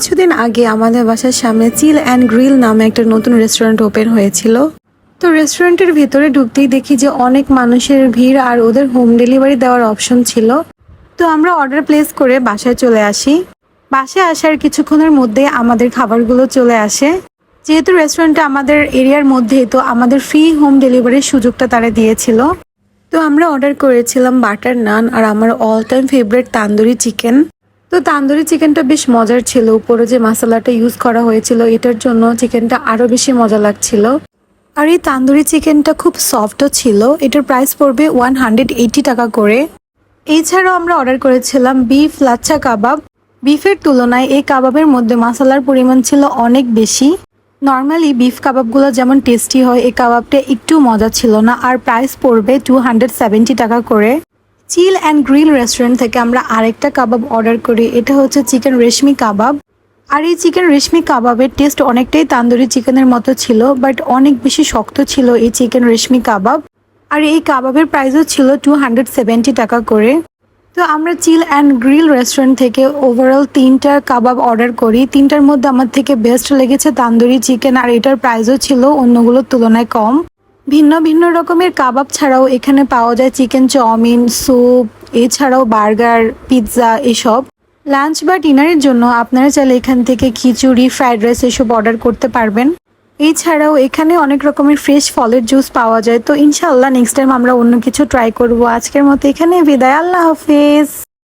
কিছুদিন আগে আমাদের বাসার সামনে চিল অ্যান্ড গ্রিল নামে একটা নতুন রেস্টুরেন্ট ওপেন হয়েছিল। তো রেস্টুরেন্টের ভিতরে ঢুকতেই দেখি যে অনেক মানুষের ভিড় আর ওদের হোম ডেলিভারি দেওয়ার অপশন ছিল। তো আমরা অর্ডার প্লেস করে বাসায় চলে আসি। বাসায় আসার কিছুক্ষণের মধ্যে আমাদের খাবারগুলো চলে আসে। যেহেতু রেস্টুরেন্টটা আমাদের এরিয়ার মধ্যেই, তো আমাদের ফ্রি হোম ডেলিভারির সুযোগটা তারা দিয়েছিল। তো আমরা অর্ডার করেছিলাম বাটার নান আর আমার all time favourite tandoori chicken তো তান্দুরি চিকেনটা বেশ মজার ছিল। উপরে যে মশলাটা ইউজ করা হয়েছিল, এটার জন্য চিকেনটা আরও বেশি মজা লাগছিল। আর এই তান্দুরি চিকেনটা খুব সফটও ছিল। এটার প্রাইস পড়বে ওয়ান হান্ড্রেড এইটি টাকা করে। এছাড়াও আমরা অর্ডার করেছিলাম বিফ লাচ্ছা কাবাব বিফের তুলনায় এই কাবাবের মধ্যে মশলার পরিমাণ ছিল অনেক বেশি। নর্মালি বিফ কাবাবগুলো যেমন টেস্টি হয়, এই কাবাবটা একটু মজা ছিল না। আর প্রাইস পড়বে টু হান্ড্রেড সেভেন্টি টাকা করে। চিল অ্যান্ড গ্রিল রেস্টুরেন্ট থেকে আমরা আরেকটা কাবাব অর্ডার করি। এটা হচ্ছে চিকেন রেশমি কাবাব। আর এই চিকেন রেশমি কাবাবের টেস্ট অনেকটাই তান্দুরি চিকেনের মতো ছিল, বাট অনেক বেশি শক্ত ছিল এই চিকেন রেশমি কাবাব। আর এই কাবাবের প্রাইসও ছিল টু টাকা করে। তো আমরা চিল অ্যান্ড গ্রিল রেস্টুরেন্ট থেকে ওভারঅল তিনটা কাবাব অর্ডার করি। তিনটার মধ্যে আমার থেকে বেস্ট লেগেছে তান্দুরি চিকেন, আর এটার প্রাইসও ছিল অন্যগুলোর তুলনায় কম। ভিন্ন ভিন্ন রকমের কাবাব ছাড়াও এখানে পাওয়া যায় চিকেন চাউমিন, স্যুপ, এছাড়াও বার্গার, পিৎজা এসব। লাঞ্চ বা ডিনারের জন্য আপনারা চাইলে এখান থেকে খিচুড়ি, ফ্রাইড রাইস এসব অর্ডার করতে পারবেন। এছাড়াও এখানে অনেক রকমের ফ্রেশ ফলের জুস পাওয়া যায়। তো ইনশাল্লাহ নেক্সট টাইম আমরা অন্য কিছু ট্রাই করব। আজকের মতো এখানে বিদায়। আল্লাহ হাফিজ।